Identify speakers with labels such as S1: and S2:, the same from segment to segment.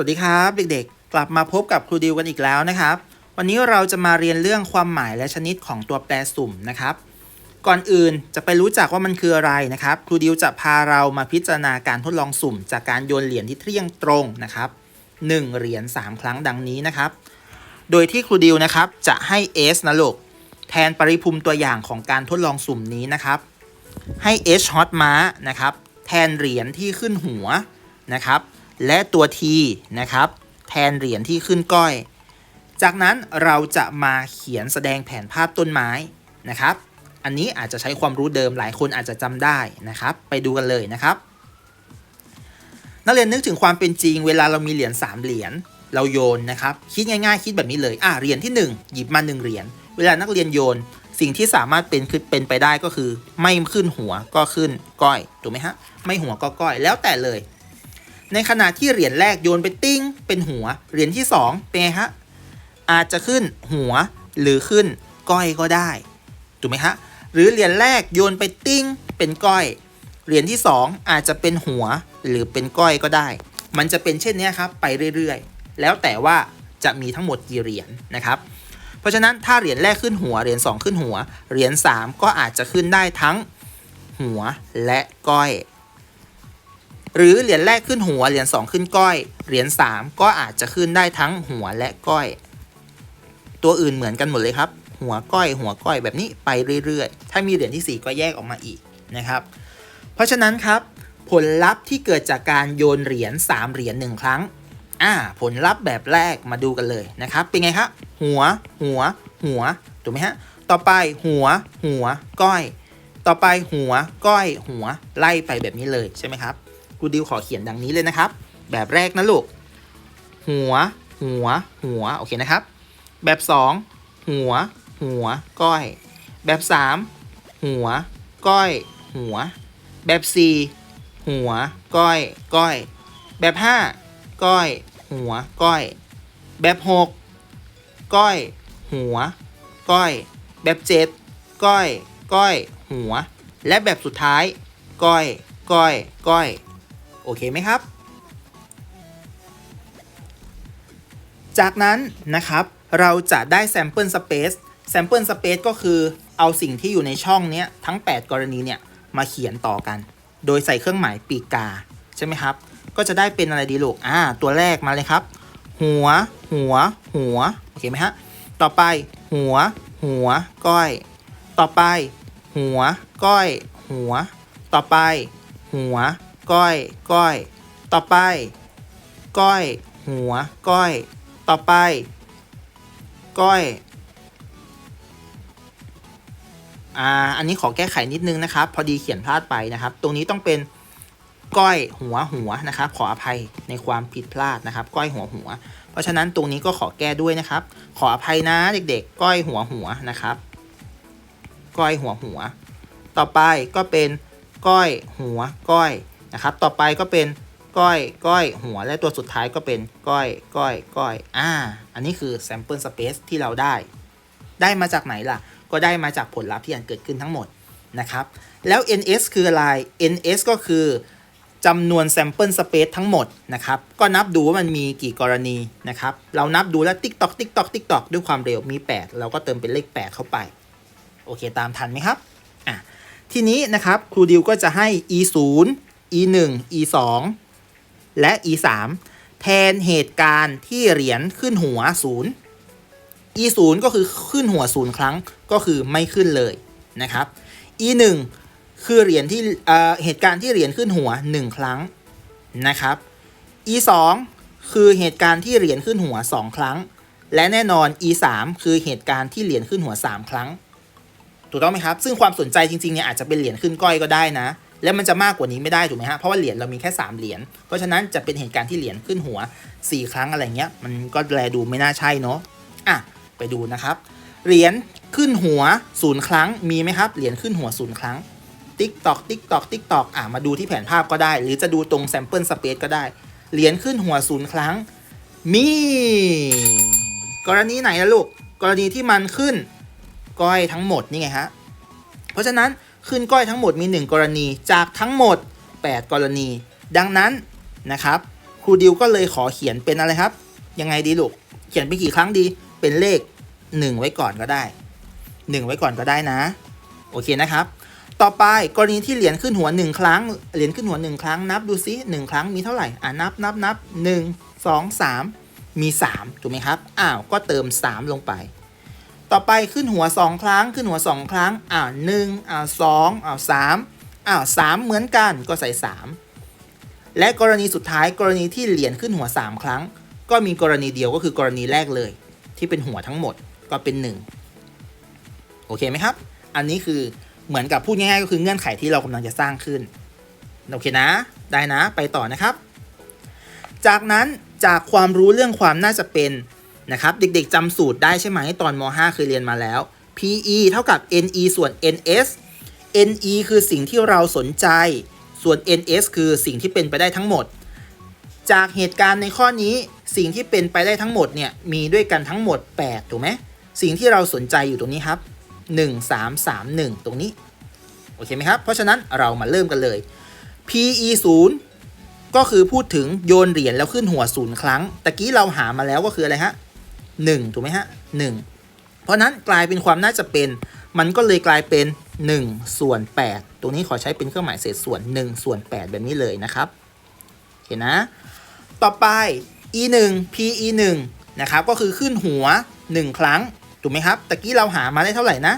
S1: สวัสดีครับเด็กๆ กลับมาพบกับครูดิวกันอีกแล้วนะครับ วันนี้เราจะมาเรียนเรื่องความหมายและชนิดของตัวแปรสุ่มนะครับ ก่อนอื่นจะไปรู้จักว่ามันคืออะไรนะครับ ครูดิวจะพาเรามาพิจารณาการทดลองสุ่ม จากการโยนเหรียญที่เที่ยงตรงนะครับ1เหรียญ3 ครั้งดังนี้นะครับ โดยที่ครูดิวนะครับจะให้ S นะลูกแทนปริภูมิตัวอย่างของการทดลองสุ่มนี้นะครับ ให้ H ฮอตม้านะครับแทนเหรียญที่ขึ้นหัวนะครับ และตัว T นะครับ แทนเหรียญที่ขึ้นก้อย จากนั้นเราจะมาเขียนแสดงแผนภาพต้นไม้นะครับ อันนี้อาจจะใช้ความรู้เดิมหลายคนอาจจะจำได้นะครับ ไปดูกันเลยนะครับ นักเรียนนึกถึงความเป็นจริง เวลาเรามีเหรียญ3เหรียญเราโยนนะครับ คิดง่ายๆ คิดแบบนี้เลย อะเหรียญที่ 1 หยิบมา1เหรียญ เวลานักเรียนโยน สิ่งที่สามารถเป็นคือเป็นไปได้ก็คือ ไม่ขึ้นหัวก็ขึ้นก้อย ถูกไหมฮะ ไม่หัวก็ก้อย แล้วแต่เลย ในขณะที่เหรียญแรกโยนไปติ้ง เป็นหัว เหรียญที่ 2 เป็นไงฮะ อาจจะขึ้นหัวหรือขึ้นก้อยก็ได้ ถูกไหมฮะ หรือเหรียญแรกโยนไปติ้ง เป็นก้อย เหรียญที่ 2 อาจจะเป็นหัวหรือเป็นก้อยก็ได้ มันจะเป็นเช่นนี้ครับไปเรื่อยๆ แล้วแต่ว่าจะมีทั้งหมดกี่เหรียญนะครับ เพราะฉะนั้นถ้าเหรียญแรกขึ้นหัว เหรียญ2 ขึ้นหัว เหรียญ3 ก็อาจจะขึ้นได้ทั้งหัวและก้อย หรือเหรียญแรกขึ้นหัว เหรียญ2ขึ้นก้อย เหรียญ3ก็อาจจะขึ้นได้ทั้งหัวและก้อย ตัวอื่นเหมือนกันหมดเลยครับ หัวก้อยหัวก้อยแบบนี้ไปเรื่อยๆ ถ้ามีเหรียญที่ 4 ก็แยกออกมาอีกนะครับ เพราะฉะนั้นครับ ผลลัพธ์ที่เกิดจากการโยนเหรียญ3เหรียญ1ครั้งอ่าผลลัพธ์แบบแรกมาดูกันเลยนะครับ เป็นไงครับหัว หัว หัวถูกไหมฮะต่อไปหัว หัว ก้อย ต่อไปหัว ก้อย หัว ไล่ไปแบบนี้เลยใช่ไหมครับ ครูดิวขอเขียนดังนี้เลยนะครับ แบบแรกนะลูก หัว หัว หัว โอเคนะครับ แบบ 2 หัว หัว ก้อย แบบ 3 หัว ก้อย หัว แบบ 4 หัว ก้อย ก้อย แบบ 5 ก้อย หัว ก้อย แบบ 6 ก้อย หัว ก้อย แบบ 7 ก้อย ก้อย หัว และแบบสุดท้าย ก้อย ก้อย ก้อย โอเคไหมครับ จากนั้นนะครับเราจะได้ sample space sample space ก็คือเอาสิ่งที่อยู่ในช่องนี้ทั้ง 8 กรณีเนี่ยมาเขียนต่อกัน โดยใส่เครื่องหมายปีกาใช่ไหมครับ ก็จะได้เป็นอะไรดีลูกอ่าตัวแรกมาเลยครับ หัว หัว หัว โอเคไหมฮะ ต่อไป หัว หัว ก้อย ต่อไป หัว ก้อย หัว ต่อไป หัว ก้อย ก้อย ต่อไป ก้อย หัว ก้อย ต่อไป ก้อยอ่าอันนี้ขอแก้ไขนิดนึงนะครับ พอดีเขียนพลาดไปนะครับ ตรงนี้ต้องเป็นก้อยหัวหัวนะครับ ขออภัยในความผิดพลาดนะครับ ก้อยหัวหัว เพราะฉะนั้นตรงนี้ก็ขอแก้ด้วยนะครับ ขออภัยนะเด็กๆ ก้อยหัวหัวนะครับ ก้อยหัวหัว ต่อไปก็เป็นก้อยหัวก้อย นะครับ ต่อไปก็เป็นก้อยก้อยหัวและตัวสุดท้ายก็เป็นก้อยก้อยก้อยอ่า อันนี้คือ sample space ที่เราได้ ได้มาจากไหนล่ะ ก็ได้มาจากผลลัพธ์ที่อันเกิดขึ้นทั้งหมดนะครับ แล้ว ns คืออะไร ns ก็คือจำนวน sample space ทั้งหมดนะครับ ก็นับดูว่ามันมีกี่กรณีนะครับ เรานับดูแล้วติ๊กตอกติ๊กตอกติ๊กตอกด้วยความเร็วมี 8 เราก็เติมเป็นเลข 8 เข้าไป โอเคตามทันไหมครับ อะ ทีนี้นะครับครูดิวก็จะให้ e 0 e 1 e 2และ e 3แทนเหตุการณ์ที่เหรียญขึ้นหัว 0 e 0ก็คือขึ้นหัว 0 ครั้งก็คือไม่ขึ้นเลยนะครับ e 1คือเหรียญที่เอ่อเหตุการณ์ที่เหรียญขึ้นหัว 1 ครั้งนะครับ e 2คือเหตุการณ์ที่เหรียญขึ้นหัว 2 ครั้ง และแน่นอน e 3คือเหตุการณ์ที่เหรียญขึ้นหัว 3 ครั้ง ถูกต้องไหมครับ ซึ่งความสนใจจริงๆเนี่ยอาจจะเป็นเหรียญขึ้นก้อยก็ได้นะ แล้วมันจะมากกว่านี้ไม่ได้ถูกไหมฮะเพราะว่าเหรียญเรามีแค่ 3 เหรียญเพราะฉะนั้นจะเป็นเหตุการณ์ที่เหรียญขึ้นหัว 4 ครั้งอะไรเงี้ยมันก็แลดูไม่น่าใช่เนาะอะไปดูนะครับเหรียญขึ้นหัวศูนย์ครั้งมีไหมครับเหรียญขึ้นหัวศูนย์ครั้งติ๊กตอกติ๊กตอกติ๊กตอกอะมาดูที่แผนภาพก็ได้ หรือจะดูตรง sample space ก็ได้ เหรียญขึ้นหัวศูนย์ครั้ง มี กรณีไหนล่ะลูก กรณีที่มันขึ้นก้อยทั้งหมดนี่ไงฮะ เพราะฉะนั้น ขึ้นก้อยทั้งหมดมี 1 กรณีจากทั้งหมด 8 กรณี ดังนั้นนะครับครูดิวก็เลยขอเขียนเป็นอะไรครับ ยังไงดีลูก เขียนไปกี่ครั้งดีเป็นเลข 1 ไว้ก่อนก็ได้ 1 ไว้ก่อนก็ได้นะ โอเคนะครับ ต่อไปกรณีที่เหรียญขึ้นหัว 1 ครั้ง เหรียญขึ้นหัว 1 ครั้งนับดูซิ1ครั้งมีเท่าไหร่อ่านับนับนับ1 2 3 มี 3 ถูกไหมครับ อ้าว ก็เติม 3 ลงไป ต่อไปขึ้นหัว 2 ครั้ง ขึ้นหัว 2 ครั้งอ่าหนึ่งอ่าสองอ่าสามอ้าวสามเหมือนกันก็ใส่ 3 และกรณีสุดท้ายกรณีที่เหรียญขึ้นหัว 3 ครั้ง ก็มีกรณีเดียวก็คือกรณีแรกเลย ที่เป็นหัวทั้งหมดก็เป็น 1 โอเคไหมครับ อันนี้คือเหมือนกับพูดง่ายๆก็คือเงื่อนไขที่เรากำลังจะสร้างขึ้น โอเคนะ ได้นะไปต่อนะครับ จากนั้นจากความรู้เรื่องความน่าจะเป็น นะครับ เด็กๆจำสูตรได้ใช่ไหมตอนม .5 เคยเรียนมาแล้ว PE เท่ากับ NE ส่วน NS NE คือสิ่งที่เราสนใจ ส่วน NS คือสิ่งที่เป็นไปได้ทั้งหมด จากเหตุการณ์ในข้อนี้สิ่งที่เป็นไปได้ทั้งหมดเนี่ยมีด้วยกันทั้งหมด 8 ถูกไหมสิ่งที่เราสนใจอยู่ตรงนี้ครับ 1 3 3 1 ตรงนี้ โอเคไหมครับ เพราะฉะนั้นเรามาเริ่มกันเลย PE 0ก็คือพูดถึงโยนเหรียญแล้วขึ้นหัวศูนย์ครั้ง ตะกี้เราหามาแล้วก็คืออะไรฮะ 1 ถูกไหมฮะ 1 เพราะนั้นกลายเป็นความน่าจะเป็น มันก็เลยกลายเป็น 1 ส่วน 8 ตรงนี้ขอใช้เป็นเครื่องหมายเศษส่วน 1 ส่วน 8 แบบนี้เลยนะครับเห็นนะ ต่อไป e 1 p e 1นะครับ ก็คือขึ้นหัว 1 ครั้ง ถูกไหมครับ ตะกี้เราหามาได้เท่าไหร่นะ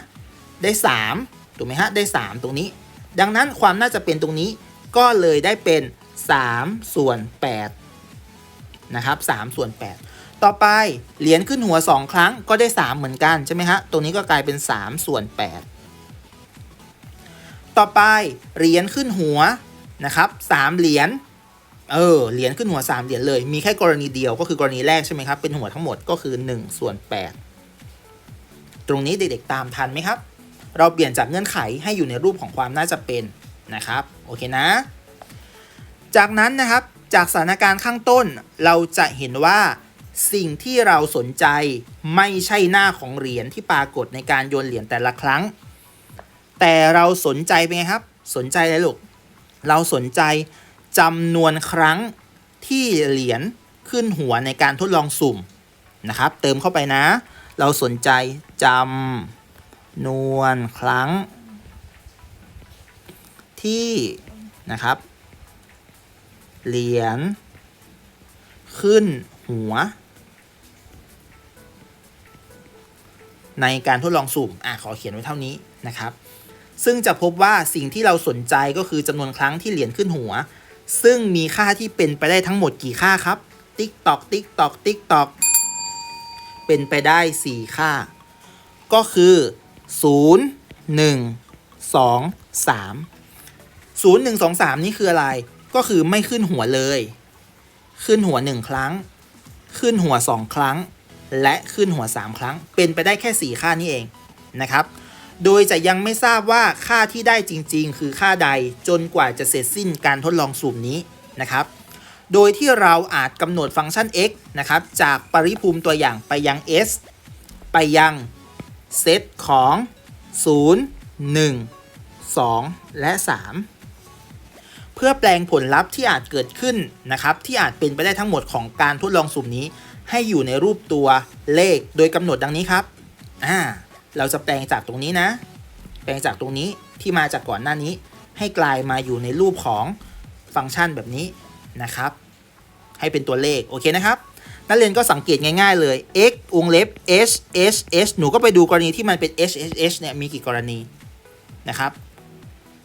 S1: ได้ 3 ถูกไหมฮะ ได้ 3 ตรงนี้ ดังนั้นความน่าจะเป็นตรงนี้ ก็เลยได้เป็น 3 ส่วน8นะครับ3ส่วน8 ต่อไปเหรียญขึ้นหัว 2 ครั้งก็ได้ 3 เหมือนกันใช่ไหมฮะ ตรงนี้ก็กลายเป็น 3 ส่วน 8 ต่อไปเหรียญขึ้นหัวนะครับ3เหรียญเออเหรียญขึ้นหัว 3 เหรียญเลย มีแค่กรณีเดียวก็คือกรณีแรกใช่ไหมครับ เป็นหัวทั้งหมดก็คือ 1 ส่วน 8 ตรงนี้เด็กๆตามทันไหมครับ เราเปลี่ยนจากเงื่อนไขให้อยู่ในรูปของความน่าจะเป็นนะครับ โอเคนะ จากนั้นนะครับจากสถานการณ์ข้างต้นเราจะเห็นว่า สิ่งที่เราสนใจไม่ใช่หน้าของเหรียญที่ปรากฏในการโยนเหรียญแต่ละครั้ง แต่เราสนใจเป็นไงครับ สนใจอะไรลูก เราสนใจจำนวนครั้งที่เหรียญขึ้นหัวในการทดลองสุ่มนะครับ เติมเข้าไปนะ เราสนใจจำนวนครั้ง ที่นะครับ เหรียญขึ้นหัว ในการทดลองสุ่มอะขอเขียนไว้เท่านี้นะครับ ซึ่งจะพบว่าสิ่งที่เราสนใจก็คือจำนวนครั้งที่เหรียญขึ้นหัว ซึ่งมีค่าที่เป็นไปได้ทั้งหมดกี่ค่าครับ ติ๊กตอกติ๊กตอกติ๊กตอกเป็นไปได้ 4 ค่า ก็คือ 0 1 2 3 0 1 2 3 นี่คืออะไร ก็คือไม่ขึ้นหัวเลย ขึ้นหัว 1 ครั้ง ขึ้นหัว 2 ครั้ง และขึ้นหัว 3 ครั้ง เป็นไปได้แค่ 4 ค่านี้เองนะครับ โดยจะยังไม่ทราบว่าค่าที่ได้จริง ๆ คือค่าใดจนกว่าจะเสร็จสิ้นการทดลองสุ่มนี้นะครับ โดยที่เราอาจกำหนดฟังก์ชัน x นะครับจากปริภูมิตัวอย่างไปยัง s ไปยังเซตของ 0 1 2 และ 3 เพื่อแปลงผลลัพธ์ที่อาจเกิดขึ้นนะครับ ที่อาจเป็นไปได้ทั้งหมดของการทดลองสุ่มนี้ ให้อยู่ในรูปตัวเลขโดยกำหนดดังนี้ครับอ่าเราจะแปลงจากตรงนี้นะ แปลงจากตรงนี้ที่มาจากก่อนหน้านี้ ให้กลายมาอยู่ในรูปของฟังก์ชันแบบนี้นะครับ ให้เป็นตัวเลขโอเคนะครับนักเรียนก็สังเกตง่ายๆเลย x วงเล็บ h h h หนูก็ไปดูกรณีที่มันเป็น h h h เนี่ยมีกี่กรณีนะครับ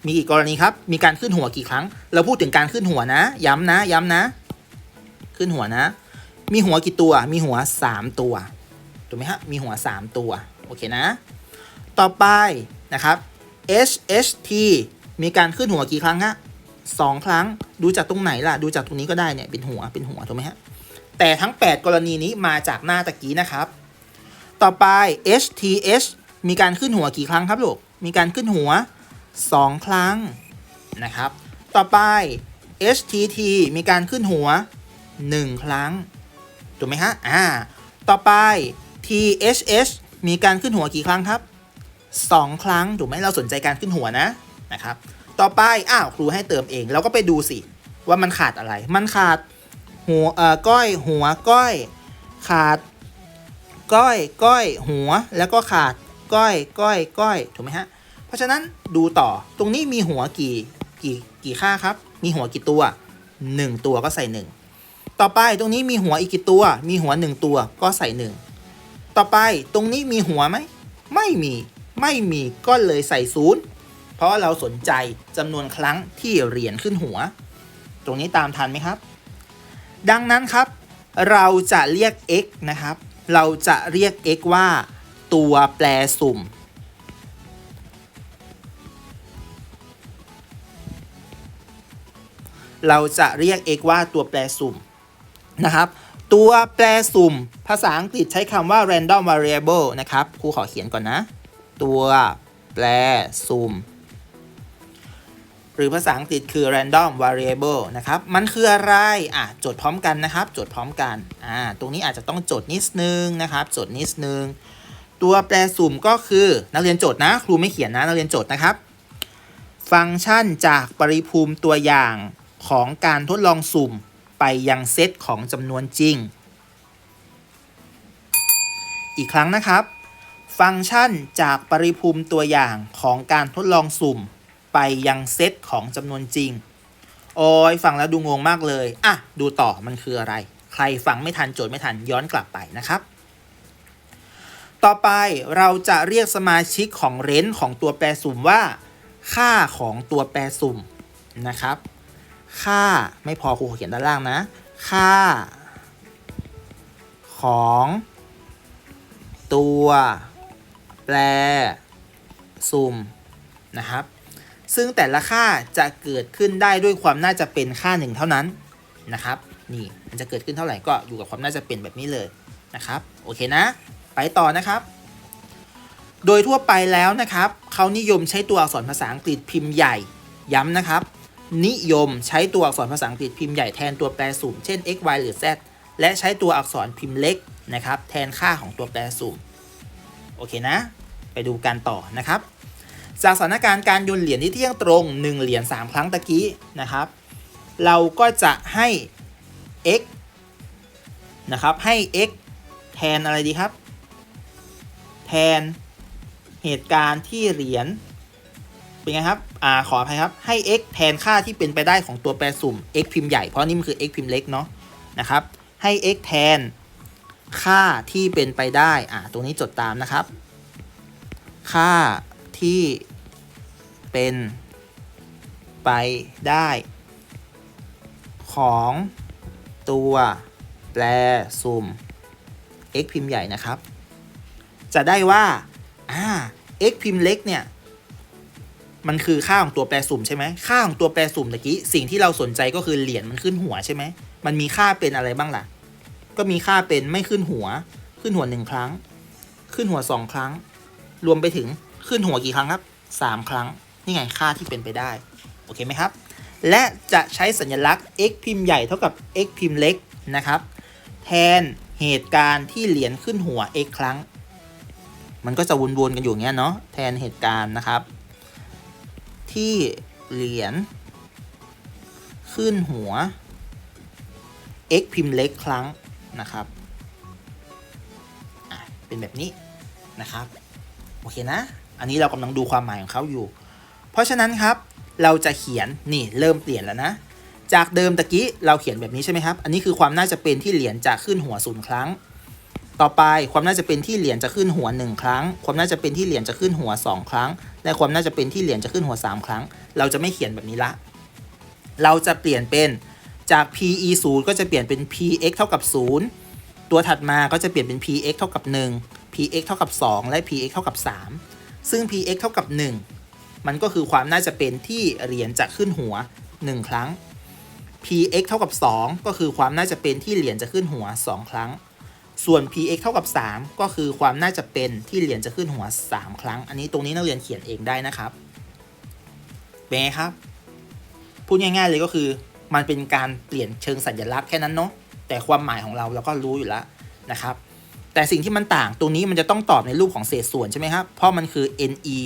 S1: มีกี่กรณีครับ มีการขึ้นหัวกี่ครั้ง เราพูดถึงการขึ้นหัวนะ ย้ำนะ ย้ำนะ ขึ้นหัวนะ มีหัวกี่ตัว มีหัว 3 ตัว ถูกไหมฮะ มีหัว 3 ตัว โอเคนะ ต่อไปนะครับ H H T มีการขึ้นหัวกี่ครั้งฮะสองครั้ง ดูจากตรงไหนล่ะ ดูจากตรงนี้ก็ได้เนี่ย เป็นหัว เป็นหัว ถูกไหมฮะ แต่ทั้ง 8 กรณีนี้มาจากหน้าตะกี้นะครับ ต่อไป H T H มีการขึ้นหัวกี่ครั้งครับลูก มีการขึ้นหัว 2 ครั้งนะครับ ต่อไป H T T มีการขึ้นหัว 1 ครั้ง ถูกไหมฮะ อ่า ต่อไป T H H มีการขึ้นหัวกี่ครั้งครับ 2 ครั้ง ถูกไหมเราสนใจการขึ้นหัวนะนะครับ ต่อไป อ้าว ครูให้เติมเอง เราก็ไปดูสิ ว่ามันขาดอะไร มันขาดหัว เอ่อ ก้อย หัว ก้อย ขาด ก้อย ก้อย หัว แล้วก็ขาด ก้อย ก้อย ก้อย ถูกไหมฮะ เพราะฉะนั้นดูต่อ ตรงนี้มีหัวกี่ กี่ กี่ค่าครับ มีหัวกี่ตัว 1 ตัวก็ใส่ 1 ต่อไปตรงนี้มีหัวอีกกี่ตัว มีหัว 1 ตัวก็ใส่ 1 ต่อไปตรงนี้มีหัวไหม ไม่มี ไม่มีก็เลยใส่ศูนย์เพราะเราสนใจจำนวนครั้งที่เหรียญขึ้นหัว ตรงนี้ตามทันไหมครับ ดังนั้นครับ เราจะเรียก x นะครับ เราจะเรียก x ว่า ตัวแปรสุ่มเราจะเรียก x ว่าตัวแปรสุ่ม นะครับ ตัวแปรสุ่ม ภาษาอังกฤษใช้คำว่า random variable นะครับครูขอเขียนก่อนนะ ตัวแปรสุ่ม หรือภาษาอังกฤษคือ random variable นะครับ มันคืออะไร อะ จดพร้อมกันนะครับ จดพร้อมกัน อ่า ตรงนี้อาจจะต้องจดนิดนึงนะครับ จดนิดนึง ตัวแปรสุ่มก็คือนักเรียนจดนะ ครูไม่เขียนนะ นักเรียนจดนะครับ ฟังก์ชันจากปริภูมิตัวอย่างของการทดลองสุ่ม ไปยังเซตของจำนวนจริง อีกครั้งนะครับ ฟังก์ชันจากปริภูมิตัวอย่างของการทดลองสุ่ม ไปยังเซตของจำนวนจริง โอ้ยฟังแล้วดูงงมากเลย อะ ดูต่อมันคืออะไร ใครฟังไม่ทันโจทย์ไม่ทันย้อนกลับไปนะครับ ต่อไปเราจะเรียกสมาชิกของเรนจ์ของตัวแปรสุ่มว่า ค่าของตัวแปรสุ่มนะครับ ค่าไม่พอครูเขียนด้านล่างนะ ค่า ของ ตัว แปรสุ่มนะครับ ซึ่งแต่ละค่าจะเกิดขึ้นได้ด้วยความน่าจะเป็นค่าหนึ่งเท่านั้นนะครับ นี่มันจะเกิดขึ้นเท่าไหร่ก็อยู่กับความน่าจะเป็นแบบนี้เลยนะครับ โอเคนะ ไปต่อนะครับโดยทั่วไปแล้วนะครับเขานิยมใช้ตัวอักษรภาษาอังกฤษพิมพ์ใหญ่ย้ำนะครับ นิยมใช้ตัวอักษรภาษาอังกฤษพิมพ์ใหญ่แทนตัวแปรสุ่ม เช่น x y หรือ z และใช้ตัวอักษรพิมพ์เล็กนะครับ แทนค่าของตัวแปรสุ่ม โอเคนะ ไปดูกันต่อนะครับ จากสถานการณ์การโยนเหรียญที่เที่ยงตรง 1 เหรียญ3 ครั้งตะกี้นะครับ เราก็จะให้ x นะครับให้ x แทนอะไรดีครับ แทนเหตุการณ์ที่เหรียญ เป็นไงครับ อ่า ขออภัยครับ ให้ x แทนค่าที่เป็นไปได้ของตัวแปรสุ่ม x พิมพ์ใหญ่ เพราะนี่มันคือ x พิมพ์เล็กเนาะ นะครับ ให้ x แทนค่าที่เป็นไปได้ อ่า ตรงนี้จดตามนะครับ ค่าที่เป็นไปได้ของตัวแปรสุ่ม x พิมพ์ใหญ่นะครับ จะได้ว่าอ่า x พิมพ์เล็กเนี่ย มันคือค่าของตัวแปรสุ่มใช่ไหมค่าของตัวแปรสุ่มตะกี้สิ่งที่เราสนใจก็คือเหรียญมันขึ้นหัวใช่ไหมมันมีค่าเป็นอะไรบ้างล่ะ ก็มีค่าเป็นไม่ขึ้นหัว ขึ้นหัวหนึ่งครั้ง ขึ้นหัวสองครั้ง รวมไปถึงขึ้นหัวกี่ครั้งครับสามครั้ง นี่ไงค่าที่เป็นไปได้ โอเคไหมครับ และจะใช้สัญลักษณ์ x พิมพ์ใหญ่เท่ากับ x พิมพ์เล็กนะครับ แทนเหตุการณ์ที่เหรียญขึ้นหัว x ครั้ง มันก็จะวนๆกันอยู่เงี้ยเนาะ แทนเหตุการณ์นะครับ ที่เหรียญขึ้นหัว x พิมพ์เล็กครั้งนะครับเป็นแบบนี้นะครับ โอเคนะ อันนี้เรากำลังดูความหมายของเขาอยู่ เพราะฉะนั้นครับเราจะเขียนนี่เริ่มเปลี่ยนแล้วนะ จากเดิมตะกี้เราเขียนแบบนี้ใช่ไหมครับ อันนี้คือความน่าจะเป็นที่เหรียญจะขึ้นหัวศูนย์ครั้ง ต่อไปความน่าจะเป็นที่เหรียญจะขึ้นหัวหนึ่งครั้ง ความน่าจะเป็นที่เหรียญจะขึ้นหัวสองครั้ง และความน่าจะเป็นที่เหรียญจะขึ้นหัวสามครั้ง เราจะไม่เขียนแบบนี้ละ เราจะเปลี่ยนเป็นจาก PE 0ก็จะเปลี่ยนเป็น PX เท่ากับ 0 ตัวถัดมาก็จะเปลี่ยนเป็น PX เท่ากับ 1 PX เท่ากับ 2 และ PX เท่ากับ 3 ซึ่ง PX เท่ากับ 1 มันก็คือความน่าจะเป็นที่เหรียญจะขึ้นหัว 1 ครั้ง PX เท่ากับ 2 ก็คือความน่าจะเป็นที่เหรียญจะขึ้นหัว 2 ครั้ง ส่วน PX เท่ากับ 3 ก็คือความน่าจะเป็นที่เหรียญจะขึ้นหัว 3 ครั้ง อันนี้ตรงนี้นักเรียนเขียนเองได้นะครับเป็นไงครับ พูดง่าย ๆ เลยก็คือ มันเป็นการเปลี่ยนเชิงสัญลักษณ์แค่นั้นเนาะ แต่ความหมายของเราเราก็รู้อยู่แล้วนะครับ แต่สิ่งที่มันต่างตรงนี้มันจะต้องตอบในรูปของเศษส่วนใช่ไหมครับ เพราะมันคือ ne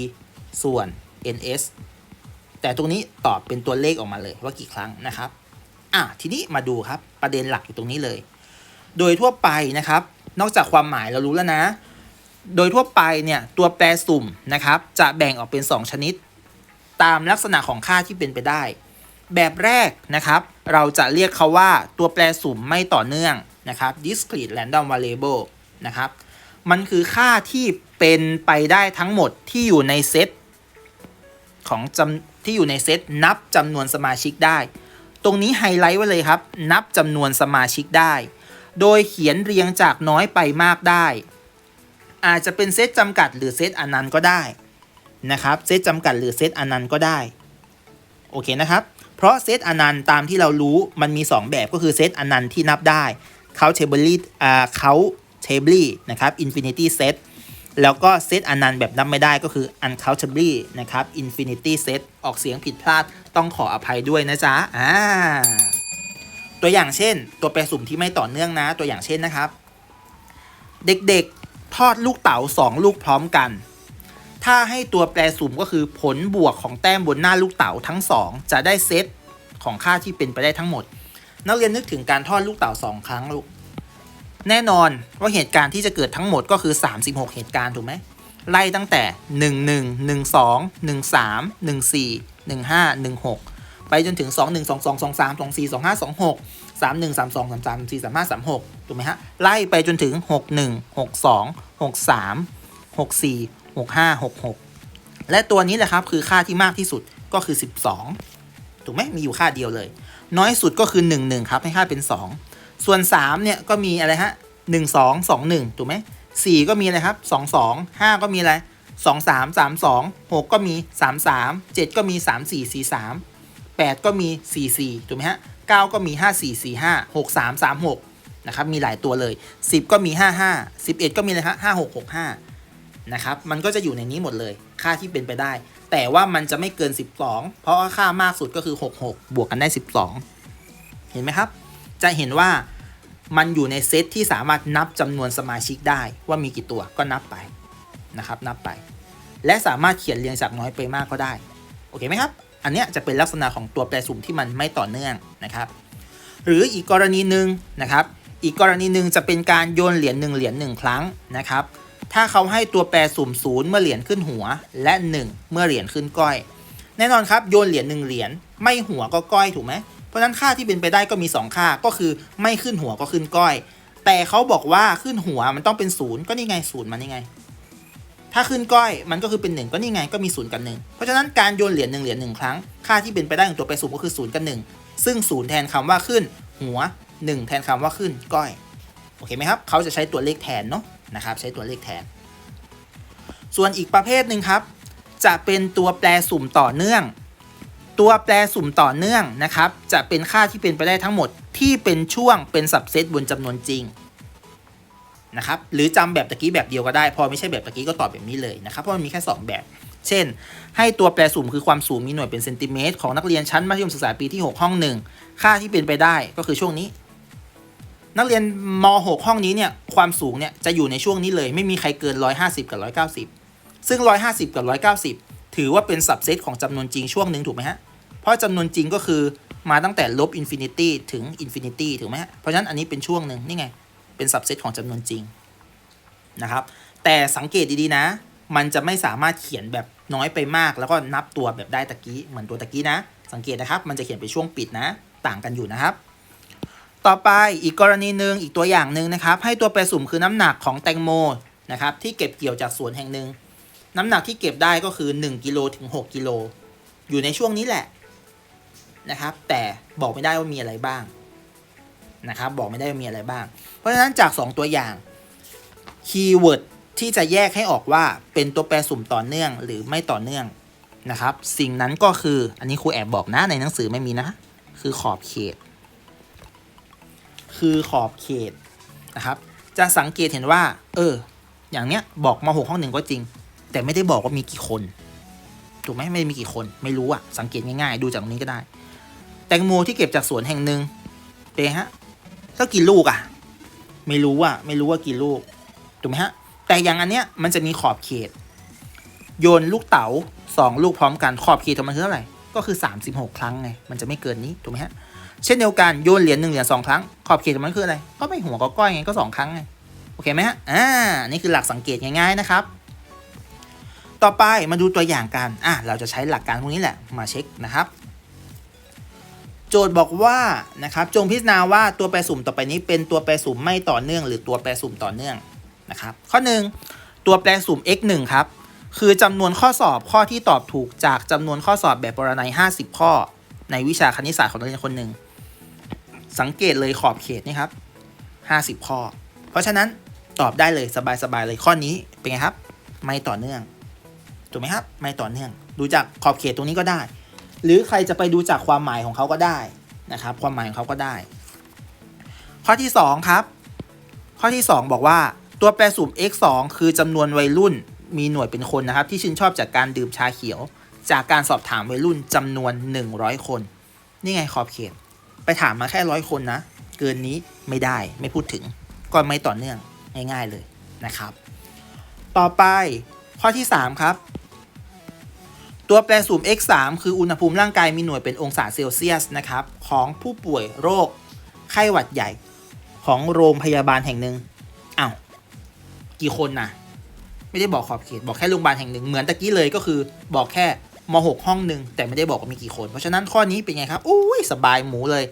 S1: ส่วน ns แต่ตรงนี้ตอบเป็นตัวเลขออกมาเลยว่ากี่ครั้งนะครับ อะทีนี้มาดูครับประเด็นหลักอยู่ตรงนี้เลย โดยทั่วไปนะครับ นอกจากความหมายเรารู้แล้วนะ โดยทั่วไปเนี่ยตัวแปรสุ่มนะครับจะแบ่งออกเป็น 2 ชนิด ตามลักษณะของค่าที่เป็นไปได้ แบบแรกนะครับ เราจะเรียกเขาว่าตัวแปรสุ่มไม่ต่อเนื่องนะครับ discrete random variable นะครับมันคือค่าที่เป็นไปได้ทั้งหมดที่อยู่ในเซตของจำที่อยู่ในเซตนับจำนวนสมาชิกได้ ตรงนี้ไฮไลท์ไว้เลยครับ นับจำนวนสมาชิกได้ โดยเขียนเรียงจากน้อยไปมากได้ อาจจะเป็นเซตจำกัดหรือเซตอนันต์ก็ได้นะครับเซตจำกัดหรือเซตอนันต์ก็ได้โอเคนะครับ เพราะเซตอนันต์ตามที่เรารู้มันมี 2 แบบก็คือเซตอนันต์ที่นับได้ countable อ่า countable นะครับ infinity set แล้วก็เซตอนันต์แบบนับไม่ได้ก็คือ uncountable นะครับ infinity set ออกเสียงผิดพลาดต้องขออภัยด้วยนะจ๊ะอ่า ตัวอย่างเช่น ตัวแปรสุ่มที่ไม่ต่อเนื่องนะ ตัวอย่างเช่นนะครับ เด็กๆทอดลูกเต๋า2 ลูกพร้อมกัน ถ้าให้ตัวแปรสุ่มก็คือผลบวกของแต้มบนหน้าลูกเต๋าทั้ง 2 จะได้เซตของค่าที่เป็นไปได้ทั้งหมด นักเรียนนึกถึงการทอดลูกเต๋าสองครั้งลูกแน่นอนว่าเหตุการณ์ที่จะเกิดทั้งหมดก็คือ 36 เหตุการณ์ถูกไหมไล่ตั้งแต่ 1 1 1 2 1 3 1 4 1 5 1 6 ไปจนถึง 2 1 2 2 2 3 2 4 2 5 2 6 3 1 3 2 3 3 4 3 5 3 6ถูกไหมฮะ ไล่ไปจนถึง 6 1 6 2 6 3 6 4 6 5 6 6 และตัวนี้แหละครับคือค่าที่มากที่สุดก็คือ 12 ถูกไหมมีอยู่ค่าเดียวเลย น้อยสุดก็คือ 1 1 ครับให้ค่าเป็น 2 ส่วน 3 เนี่ยก็มีอะไรฮะ 1 2 2 1 ถูกไหม4ก็มีอะไรครับ 2 2 5 ก็มีอะไร 2 3 3 2 6 ก็มี 3 3 7 ก็มี 3 4 4 3 8 ก็มี 4 4 ถูกไหมฮะ 9 ก็มี 5 4 4 5 6 3 3 6 นะครับ มีหลายตัวเลย 10 ก็มี 5 5 11 ก็มีอะไรฮะ5 6 6 5 นะครับ มันก็จะอยู่ในนี้หมดเลย ค่าที่เป็นไปได้ แต่ว่ามันจะไม่เกิน 12 เพราะว่าค่ามากสุดก็คือ 66 บวกกันได้ 12 เห็นไหมครับ จะเห็นว่ามันอยู่ในเซตที่สามารถนับจำนวนสมาชิกได้ว่ามีกี่ตัวก็นับไปนะครับ นับไป และสามารถเขียนเรียงจากน้อยไปมากก็ได้ โอเคไหมครับ อันเนี้ยจะเป็นลักษณะของตัวแปรสุ่มที่มันไม่ต่อเนื่องนะครับ หรืออีกกรณีหนึ่งนะครับ อีกกรณีหนึ่งจะเป็นการโยนเหรียญหนึ่งเหรียญหนึ่งครั้งนะครับ ถ้าเขาให้ตัวแปรสุ่มศูนย์เมื่อเหรียญขึ้นหัว และ 1 เมื่อเหรียญขึ้นก้อย แน่นอนครับโยนเหรียญหนึ่งเหรียญไม่หัวก็ก้อยถูกไหมเพราะฉะนั้นค่าที่เป็นไปได้ก็มี 2 ค่าก็คือไม่ขึ้นหัวก็ขึ้นก้อย แต่เขาบอกว่าขึ้นหัวมันต้องเป็นศูนย์ก็นี่ไงศูนย์มันนี่ไง ถ้าขึ้นก้อยมันก็คือเป็น 1 ก็นี่ไงก็มีศูนย์กับหนึ่งเพราะฉะนั้นการโยนเหรียญหนึ่งเหรียญหนึ่งครั้ง ค่าที่เป็นไปได้ของตัวแปรสุ่มก็คือศูนย์กับหนึ่งซึ่งศูนย์แทนคำว่าขึ้น หัว 1 แทนคำว่าขึ้นก้อยโอเคไหมครับเขาจะใช้ตัวเลขแทนเนาะนะครับใช้ตัวเลขแทน ส่วนอีกประเภทหนึ่งครับ จะเป็นตัวแปรสุ่มต่อเนื่อง ตัวแปรสุ่มต่อเนื่องนะครับจะเป็นค่าที่เป็นไปได้ทั้งหมดที่เป็นช่วงเป็นสับเซตบนจำนวนจริง นะครับหรือจำแบบตะกี้แบบเดียวก็ได้ พอไม่ใช่แบบตะกี้ก็ตอบแบบนี้เลยนะครับเพราะมันมีแค่ 2 แบบ เช่น ให้ตัวแปรสุ่มคือความสูงมีหน่วยเป็นเซนติเมตรของนักเรียนชั้นมัธยมศึกษาปีที่ 6 ห้องหนึ่งค่าที่เป็นไปได้ก็คือช่วงนี้ นักเรียนม .6 ห้องนี้เนี่ยความสูงเนี่ยจะอยู่ในช่วงนี้เลย ไม่มีใครเกิน 150 กับ 190 ซึ่ง 150 กับ 190 ถือว่าเป็นสับเซตของจำนวนจริงช่วงหนึ่งถูกไหมฮะเพราะจำนวนจริงก็คือมาตั้งแต่ลบอินฟินิตี้ถึงอินฟินิตี้ถูกไหมฮะเพราะฉะนั้นอันนี้เป็นช่วงหนึ่งนี่ไง เป็นสับเซตของจำนวนจริงนะครับ แต่สังเกตดีๆนะ มันจะไม่สามารถเขียนแบบน้อยไปมาก แล้วก็นับตัวแบบได้ตะกี้เหมือนตัวตะกี้นะ สังเกตนะครับ มันจะเขียนเป็นช่วงปิดนะ ต่างกันอยู่นะครับ ต่อไปอีกกรณีหนึ่งอีกตัวอย่างหนึ่งนะครับ ให้ตัวแปรสุ่มคือน้ำหนักของแตงโมนะครับที่เก็บเกี่ยวจากสวนแห่งหนึ่งน้ำหนักที่เก็บได้ก็คือ 1กิโลถึง6กิโลอยู่ในช่วงนี้แหละนะครับ แต่บอกไม่ได้ว่ามีอะไรบ้าง นะครับ บอกไม่ได้ว่ามีอะไรบ้าง เพราะฉะนั้นจาก 2 ตัวอย่างคีย์เวิร์ดที่จะแยกให้ออกว่าเป็นตัวแปรสุ่มต่อเนื่องหรือไม่ต่อเนื่องนะครับ สิ่งนั้นก็คืออันนี้ครูแอบบอกนะในหนังสือไม่มีนะ คือขอบเขต คือขอบเขตนะครับ จะสังเกตเห็นว่า เออ อย่างเนี้ยบอกมาหกห้องหนึ่งก็จริง แต่ไม่ได้บอกว่ามีกี่คนถูกไหมไม่มีกี่คนไม่รู้อะสังเกตง่ายๆ ดูจากตรงนี้ก็ได้ แตงโมที่เก็บจากสวนแห่งหนึ่งเปฮะ ก็กี่ลูกอะไม่รู้อะไม่รู้ว่ากี่ลูกถูกไหมฮะ แต่อย่างอันเนี้ยมันจะมีขอบเขต โยนลูกเต๋าสองลูกพร้อมกันขอบเขตของมันคือเท่าไหร่ก็คือ 36 ครั้งไงมันจะไม่เกินนี้ถูกไหมฮะเช่นเดียวกันโยนเหรียญหนึ่งเหรียญสองครั้งขอบเขตของมันคืออะไรก็ไม่หัวก็ก้อยไงก็สองครั้งไงโอเคไหมฮะอ่านี่คือหลักสังเกตง่ายๆนะครับ ต่อไปมาดูตัวอย่างกันอะเราจะใช้หลักการพวกนี้แหละมาเช็คนะครับ โจทย์บอกว่านะครับจงพิจารณาว่าตัวแปรสุ่มต่อไปนี้เป็นตัวแปรสุ่มไม่ต่อเนื่อง หรือตัวแปรสุ่มต่อเนื่องนะครับข้อ 1 ตัวแปรสุ่ม x 1ครับคือจำนวนข้อสอบข้อที่ตอบถูกจากจำนวนข้อสอบแบบปรนัย50 ข้อ ในวิชาคณิตศาสตร์ของนักเรียนคนหนึ่งสังเกตเลยขอบเขตนี่ครับ50 ข้อ เพราะฉะนั้นตอบได้เลยสบายๆเลยข้อนี้เป็นไงครับ ไม่ต่อเนื่องถูกไหมครับ ไม่ต่อเนื่อง ดูจากขอบเขตตรงนี้ก็ได้ หรือใครจะไปดูจากความหมายของเขาก็ได้นะครับ ความหมายของเขาก็ได้ ข้อที่ 2 ครับ ข้อที่ 2 บอกว่าตัวแปรสุ่ม x 2คือจำนวนวัยรุ่นมีหน่วยเป็นคนนะครับ ที่ชื่นชอบจากการดื่มชาเขียว จากการสอบถามวัยรุ่นจำนวน 100 คน นี่ไงขอบเขต ไปถามมาแค่ร้อยคนนะ เกินนี้ไม่ได้ไม่พูดถึง ก็ไม่ต่อเนื่องง่าย ๆเลยนะครับ ต่อไปข้อที่ 3 ครับ ตัวแปรสุ่ม x 3 คืออุณหภูมิร่างกายมีหน่วยเป็นองศาเซลเซียสนะครับของผู้ป่วยโรคไข้หวัดใหญ่ของโรงพยาบาลแห่งหนึ่งอ้าวกี่คนนะไม่ได้บอกขอบเขตบอกแค่โรงพยาบาลแห่งหนึ่งเหมือนตะกี้เลยก็คือบอกแค่ม .6 ห้องหนึ่งแต่ไม่ได้บอกว่ามีกี่คน เพราะฉะนั้นข้อนี้เป็นไงครับอุ้ยสบายหมูเลย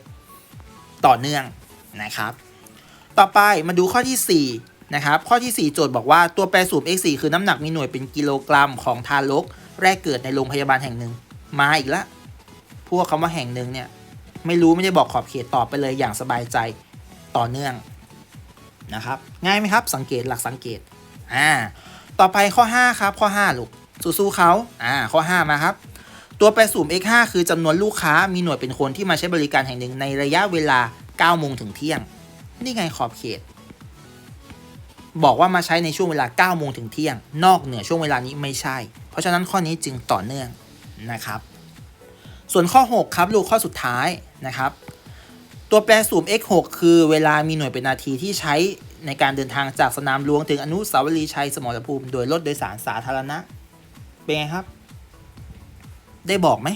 S1: ต่อเนื่องนะครับ ต่อไปมาดูข้อที่ 4 นะครับ ข้อที่ 4 โจทย์บอกว่าตัวแปรสูบ x 4 คือน้ำหนักมีหน่วยเป็นกิโลกรัมของทารก แรกเกิดในโรงพยาบาลแห่งหนึ่ง มาอีกละ พวกคำว่าแห่งหนึ่งเนี่ย ไม่รู้ไม่ได้บอกขอบเขตตอบไปเลยอย่างสบายใจต่อเนื่องนะครับ ง่ายไหมครับ สังเกตหลักสังเกต อ่า ต่อไปข้อ 5 ครับ ข้อ 5 ลูก สู้ๆเขาอ่า ข้อ 5 มาครับ ตัวแปรสูม x 5คือจำนวนลูกค้ามีหน่วยเป็นคนที่มาใช้บริการแห่งหนึ่งในระยะเวลา9โมงถึงเที่ยง นี่ไงขอบเขต บอกว่ามาใช้ในช่วงเวลา9โมงถึงเที่ยง นอกเหนือช่วงเวลานี้ไม่ใช่ เพราะฉะนั้นข้อนี้จึงต่อเนื่องนะครับ ส่วนข้อ 6 ครับลูกข้อสุดท้ายนะครับ ตัวแปรสูม x 6คือเวลามีหน่วยเป็นนาทีที่ใช้ในการเดินทางจากสนามหลวงถึงอนุสาวรีย์ชัยสมรภูมิ โดยรถโดยสารสาธารณะ เป็นไงครับ ได้บอกไหม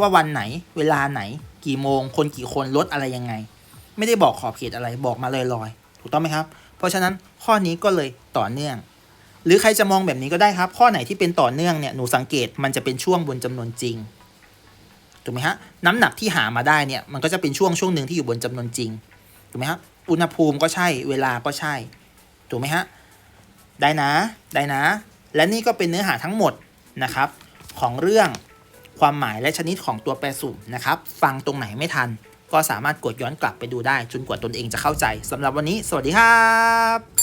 S1: ว่าวันไหน เวลาไหน กี่โมง คนกี่คนรถอะไรยังไง ไม่ได้บอกขอบเขตอะไรบอกมาลอยๆ ถูกต้องไหมครับ เพราะฉะนั้นข้อนี้ก็เลยต่อเนื่อง หรือใครจะมองแบบนี้ก็ได้ครับ ข้อไหนที่เป็นต่อเนื่องเนี่ยหนูสังเกตมันจะเป็นช่วงบนจำนวนจริงถูกไหมฮะน้ำหนักที่หามาได้เนี่ยมันก็จะเป็นช่วงช่วงหนึ่งที่อยู่บนจำนวนจริงถูกไหมครับอุณหภูมิก็ใช่เวลาก็ใช่ถูกไหมฮะได้นะได้นะ และนี่ก็เป็นเนื้อหาทั้งหมดนะครับของเรื่องความหมายและชนิดของตัวแปรสุ่มนะครับ ฟังตรงไหนไม่ทัน ก็สามารถกดย้อนกลับไปดูได้จนกว่าตนเองจะเข้าใจสำหรับวันนี้ สวัสดีครับ